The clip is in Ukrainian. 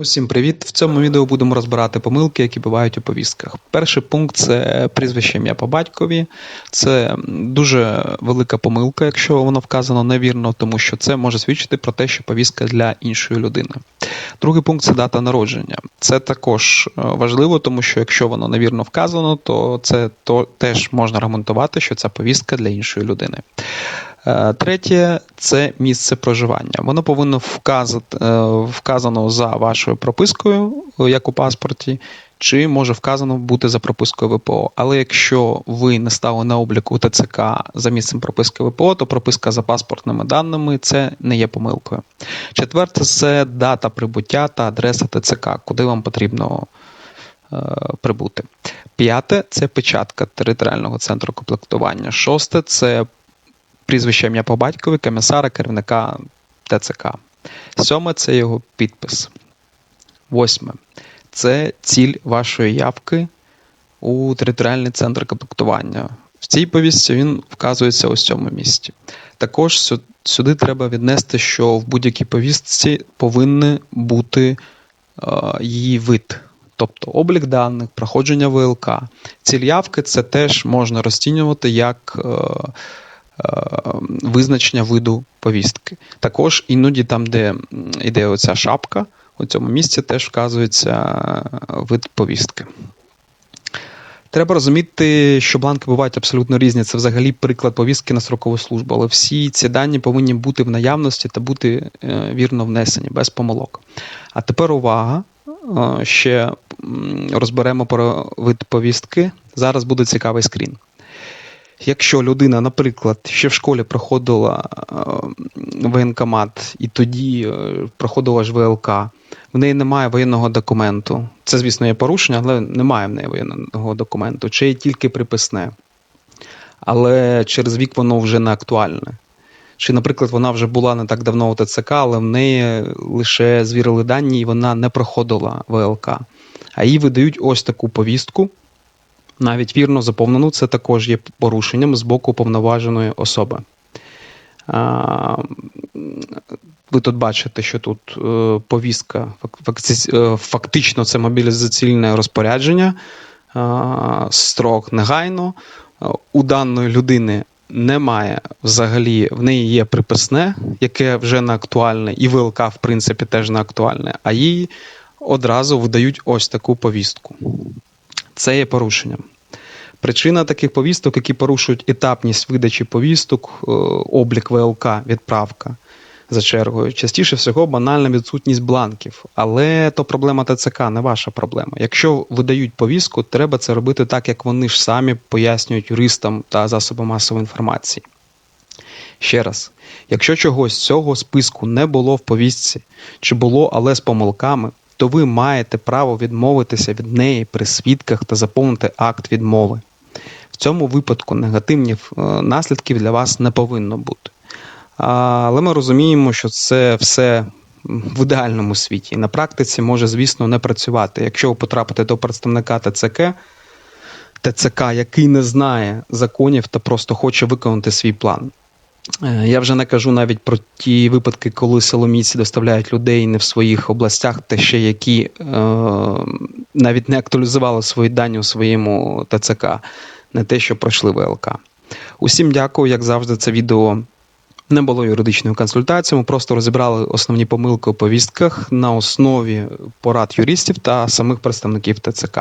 Усім привіт! В цьому відео будемо розбирати помилки, які бувають у повістках. Перший пункт це прізвище ім'я по батькові. Це дуже велика помилка, якщо воно вказано невірно, тому що це може свідчити про те, що повістка для іншої людини. Другий пункт це дата народження. Це також е, важливо, тому що якщо воно невірно вказано, то це то теж можна аргументувати, що ця повістка для іншої людини. Е, Третє це місце проживання. Воно повинно вказати, е, вказано за вашою пропискою, е, як у паспорті, чи може вказано бути за пропискою ВПО. Але якщо ви не стали на обліку у ТЦК за місцем прописки ВПО, то прописка за паспортними даними це не є помилкою. Четверте це дата прибуття та адреса ТЦК, куди вам потрібно прибути. П'яте це печатка територіального центру комплектування. Шосте це прізвище ім'я по батькові, комісара, керівника ТЦК. Сьоме це його підпис. Восьме це ціль вашої явки у територіальний центр комплектування. В цій повістці він вказується у цьому місці. Також сюди треба віднести, що в будь-якій повістці повинен бути е, її вид, тобто облік даних, проходження ВЛК. Ціль явки це теж можна розцінювати як е, визначення виду повістки. Також іноді там, де йде оця шапка, у цьому місці теж вказується е, вид повістки. Треба розуміти, що бланки бувають абсолютно різні. Це взагалі приклад повістки на строкову службу, але всі ці дані повинні бути в наявності та бути е, вірно внесені, без помилок. А тепер увага. Е, Ще розберемо про вид повістки. Зараз буде цікавий скрін. Якщо людина, наприклад, ще в школі проходила е, воєнкомат і тоді е, проходила ж ВЛК, в неї немає воєнного документу. Це, звісно, є порушення, але немає в неї воєнного документу, чи є тільки приписне. Але через вік воно вже не актуальне. Чи, наприклад, вона вже була не так давно у ТЦК, але в неї лише звірили дані, і вона не проходила ВЛК. А їй видають ось таку повістку, навіть вірно заповнену, це також є порушенням з боку повноваженої особи. Ви тут бачите, що тут е, повістка, е, фактично це мобілізаційне розпорядження, е, строк негайно. У даної людини немає взагалі, в неї є приписне, яке вже не актуальне, і ВЛК, в принципі, теж не актуальне, а їй одразу видають ось таку повістку. Це є порушенням. Причина таких повісток, які порушують етапність видачі повісток, е, облік ВЛК, відправка за чергою, частіше всього банальна відсутність бланків. Але то проблема ТЦК, не ваша проблема. Якщо видають повістку, треба це робити так, як вони ж самі пояснюють юристам та засобам масової інформації. Ще раз, якщо чогось цього списку не було в повістці, чи було, але з помилками, то ви маєте право відмовитися від неї при свідках та заповнити акт відмови. В цьому випадку негативних е, наслідків для вас не повинно бути. Але ми розуміємо, що це все в ідеальному світі. На практиці може, звісно, не працювати. Якщо ви потрапите до представника ТЦК, ТЦК, який не знає законів та просто хоче виконати свій план. Е, Я вже не кажу навіть про ті випадки, коли силоміці доставляють людей не в своїх областях, та ще які е, навіть не актуалізували свої дані у своєму ТЦК, не те, що пройшли ВЛК. Усім дякую, як завжди, це відео не було юридичною консультацією. Ми просто розібрали основні помилки у повістках на основі порад юристів та самих представників ТЦК.